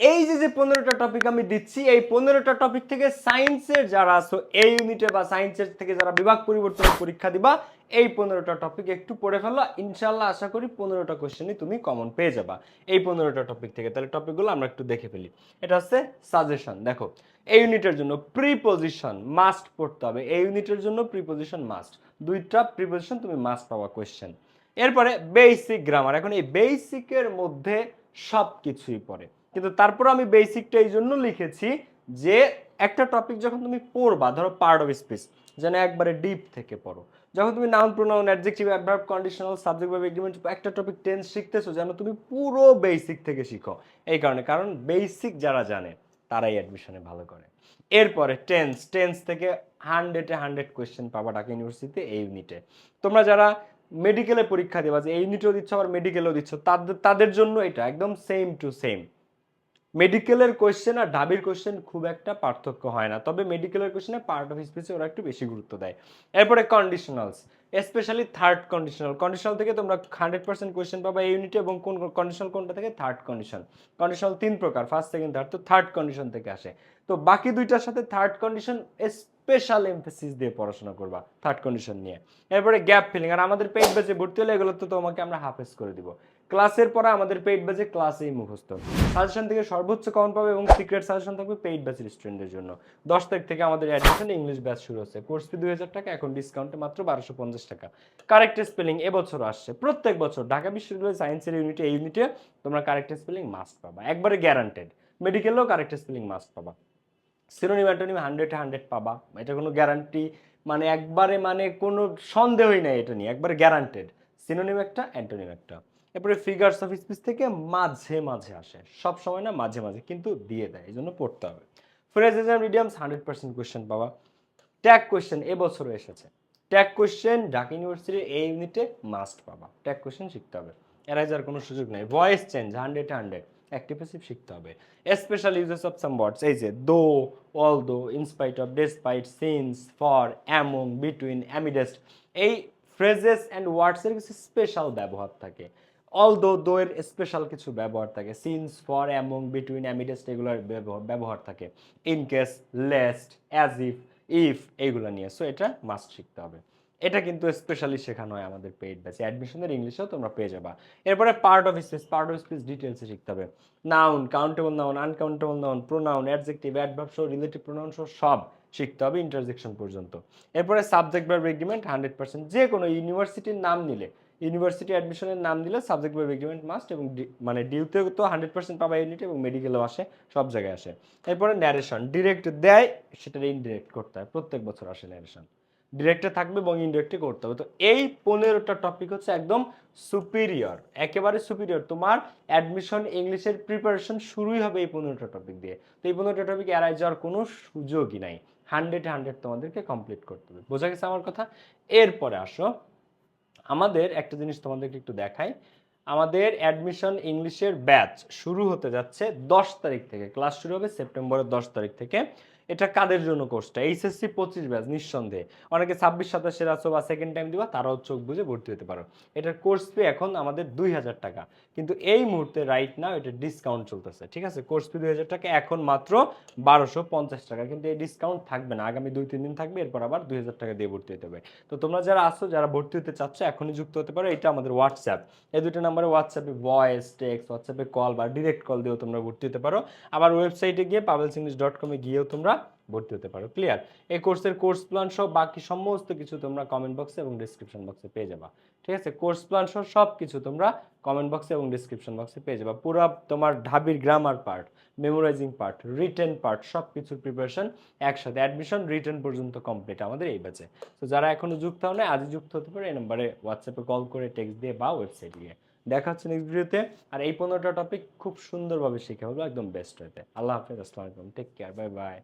এই যে যে পনেরোটা টপিক আমি দিচ্ছি, এই পনেরোটা টপিক থেকে সায়েন্সের যারা আছো, এই ইউনিটে বা সায়েন্সের থেকে যারা বিভাগ পরিবর্তনের পরীক্ষা দিবা, এই পনেরোটা টপিক একটু পড়ে ফেলো। ইনশাল্লাহ আশা করি পনেরোটা কোশ্চেনই তুমি কমন পেয়ে যাবা। এই পনেরোটা টপিক থেকে তাহলে টপিকগুলো আমরা একটু দেখে ফেলি। এটা হচ্ছে সাজেশন দেখো। এই ইউনিটের জন্য প্রিপোজিশন মাস্ট পড়তে হবে। এই ইউনিটের জন্য প্রিপোজিশন মাস্ট দুইটা প্রিপোজিশন তুমি মাস্ট পাওয়া কোয়েশ্চেন এরপরে বেসিক গ্রামার এখন এই বেসিকের মধ্যে সব কিছুই পড়ে। কিন্তু তারপর আমি বেসিকটা এই জন্য লিখেছি যে একটা টপিক যখন তুমি পড়বা, ধরো পার্ট অফ স্পিচ যেন একবারে ডিপ থেকে পড়ো। যখন তুমি noun pronoun adjective adverb conditional subject ভাবে এগ্রিমেন্ট একটা টপিক টেন্স শিখতেছো, যেন তুমি পুরো বেসিক থেকে শিখো। এই কারণে, কারণ বেসিক যারা জানে, তারাই অ্যাডমিশনে ভালো করে। এরপরে টেন্স টেন্স থেকে হান্ড্রেডে হান্ড্রেড কোয়েশ্চেন পাবা ঢাকা ইউনিভার্সিটিতে এই ইউনিটে তোমরা যারা মেডিকেলে পরীক্ষা দেবা, যে এই ইউনিটেও দিচ্ছ, আবার মেডিকেলেও দিচ্ছ, তাদের তাদের জন্য এটা একদম সেম টু সেম মেডিকেলের কোয়েশ্চেন আর ঢাবির কোয়েশ্চেন খুব একটা পার্থক্য হয় না। তবে মেডিকেলের কোয়েশ্চেনে পার্ট অফ স্পিচে ওরা একটু বেশি গুরুত্ব দেয়। এরপরে conditionals specially third conditional conditional থেকে তোমরা হান্ড্রেড পার্সেন্ট কোয়েশ্চেন পাবা এই ইউনিটে এবং কোন কন্ডিশনাল কোনটা থেকে? থার্ড কন্ডিশন কন্ডিশনাল তিন প্রকার। ফার্স্ট সেকেন্ড থার্ড তো থার্ড কন্ডিশন থেকে আসে। তো বাকি দুইটার সাথে থার্ড কন্ডিশন স্পেশাল এমফেসিস দিয়ে পড়াশোনা করবা থার্ড কন্ডিশন নিয়ে। এরপরে গ্যাপ ফিলিং আর আমাদের পেইড ব্যাচে ভর্তি হলে এগুলো তো তোমাকে আমরা হাফেজ করে দিব। ক্লাসের পরে আমাদের পেইড ব্যাচে ক্লাসেই মুখস্থ। সাজেশন থেকে সর্বোচ্চ কমন পাবে এবং সিক্রেট সাজেশন থাকবে পেইড ব্যাচের স্টুডেন্টদের জন্য। দশ তারিখ থেকে আমাদের অ্যাডমিশন ইংলিশ ব্যাচ শুরু হচ্ছে। কোর্স ফি দুই হাজার টাকা, এখন ডিসকাউন্টে মাত্র বারোশো পঞ্চাশ টাকা। কারেক্ট স্পেলিং এবছর আসছে। প্রত্যেক বছর ঢাকা বিশ্ববিদ্যালয় সায়েন্সের ইউনিটে এই ইউনিটে তোমরা কারেক্ট স্পেলিং মাস্ট পাবা। একবারে গ্যারান্টেড মেডিকেলেও কারেক্ট স্পেলিং মাস্ট পাবা। সিনোনিম অ্যান্টোনিম হান্ড্রেড হান্ড্রেড পাবা। এটা কোনো গ্যারান্টি মানে একবারে মানে কোনো সন্দেহই নেই এটা নিয়ে, একবারে গ্যারান্টেড সিনোনিম একটা, অ্যান্টোনিম একটা। এরপরে ফিগার্স অফ স্পিচ থেকে মাঝে মাঝে আসে। সব সময় না মাঝে মাঝে কিন্তু দিয়ে দেয়, এই জন্য পড়তে হবে। Phrases and mediums hundred percent question পাবা। ট্যাগ কোয়েশ্চেন এবছরও এসেছে। ট্যাগ কোয়েশ্চেন ঢাকা ইউনিভার্সিটির এই ইউনিটে মাস্ট পাবা। ট্যাগ কোয়েশ্চেন শিখতে হবে। এরাইজার কোনো সুযোগ নেই। Voice change hundred hundred active passive শিখতে হবে। Special uses of some words এই যে though although in spite of despite since for among between amidst এই ফ্রেজেস অ্যান্ড ওয়ার্ডসের কিছু স্পেশাল ব্যবহার থাকে। অল দো দো এর স্পেশাল কিছু ব্যবহার থাকে since for among between amidst এগুলোর ব্যবহার থাকে। In case lest as if if এইগুলো নিয়ে। সো এটা মাস্ট শিখতে হবে। এটা কিন্তু স্পেশালি শেখানো হয় আমাদের পেইড ব্যাচে অ্যাডমিশনের ইংলিশেও তোমরা পেয়ে যাবা। এরপরে part of speech part of speech ডিটেলসে শিখতে হবে। Noun countable noun uncountable noun pronoun adjective adverb সহ রিলেটিভ প্রোনাউন সহ সব শিখতে হবে ইন্টারজেকশন পর্যন্ত। এরপরে subject verb agreement hundred percent যে কোনো ইউনিভার্সিটির নাম নিলে ইউনিভার্সিটি অ্যাডমিশনের নাম দিলে সাবজেক্ট ভার্ব এগ্রিমেন্ট মাস্ট এবং মানে ডিউতেও তো হান্ড্রেড পার্সেন্ট পাবা ইউনিট এবং মেডিকেলেও আসে, সব জায়গায় আসে। এরপরে ন্যারেশন ডিরেক্ট দেয় সেটা ইনডিরেক্ট করতে হয়। প্রত্যেক বছর আসে ন্যারেশন ডিরেক্টে থাকবে এবং ইনডিরেক্টে করতে হবে। তো এই পনেরোটা টপিক হচ্ছে একদম সুপিরিয়র একেবারে সুপিরিয়র তোমার অ্যাডমিশন ইংলিশের প্রিপারেশন শুরুই হবে এই পনেরোটা টপিক দিয়ে। তো এই পনেরোটা টপিক এড়াই যাওয়ার কোনো সুযোগই নাই। হান্ড্রেড হান্ড্রেড তোমাদেরকে কমপ্লিট করতে হবে। বোঝা গেছে আমার কথা? এরপরে আসো। আমাদের একটা জিনিস তোমাদেরকে একটু দেখাই। আমাদের অ্যাডমিশন ইংলিশের ব্যাচ শুরু হতে যাচ্ছে দশ তারিখ থেকে। ক্লাস শুরু হবে সেপ্টেম্বরের দশ তারিখ থেকে। এটা কাদের জন্য কোর্সটা এইচএসসি পঁচিশ ব্যাচ, নিঃসন্দেহে। অনেকে ছাব্বিশ, সাতাশের আছো বা সেকেন্ড টাইম দিবা, তারাও চোখ বুঝে ভর্তি হতে পারো। এটার কোর্স ফি এখন আমাদের দুই হাজার টাকা। কিন্তু এই মুহূর্তে রাইট নাও এটা ডিসকাউন্ট চলতেছে, ঠিক আছে? কোর্স ফি দুই হাজার টাকা, এখন মাত্র বারোশো পঞ্চাশ টাকা। কিন্তু এই ডিসকাউন্ট থাকবে না। আগামী দুই, তিন দিন থাকবে, এরপর আবার দুই হাজার টাকা দিয়ে ভর্তি হতে হবে। তো তোমরা যারা আসো যারা ভর্তি হতে চাচ্ছ, এখনই যুক্ত হতে পারো। এটা আমাদের হোয়াটসঅ্যাপ এই দুটো নাম্বারে হোয়াটসঅ্যাপে ভয়েস টেক্সট হোয়াটসঅ্যাপে কল বা ডিরেক্ট কল দিয়েও তোমরা ভর্তি হতে পারো। আবার ওয়েবসাইটে গিয়ে পাবেলস ইংলিশ ডট কমে গিয়েও তোমরা ভর্তি হতে পারো। ক্লিয়ার এই কোর্সের কোর্স প্ল্যান সহ বাকি সমস্ত কিছু তোমরা কমেন্ট বক্সে এবং ডিসক্রিপশন বক্সে পেয়ে যাবা। ঠিক আছে? কোর্স প্ল্যান সহ সব কিছু তোমরা কমেন্ট বক্সে এবং ডিসক্রিপশন বক্সে পেয়ে যাবা। পুরো তোমার ঢাবির grammar part memorising part written part সব কিছুর প্রিপারেশন একসাথে। অ্যাডমিশন রিটেন পর্যন্ত কমপ্লিট আমাদের এই ব্যাচে তো যারা এখনও যুক্ত হয় না আজই যুক্ত হতে পারে। এই নম্বরে হোয়াটসঅ্যাপে কল করে টেক্সট দিয়ে বা ওয়েবসাইট দিয়ে। দেখা হচ্ছে নেক্সট ভিডিওতে আর এই পনেরোটা টপিক খুব সুন্দরভাবে শিখে হলো একদম বেস্ট হতে আল্লাহ হাফেজ, আসসালামু আলাইকুম। Take care bye bye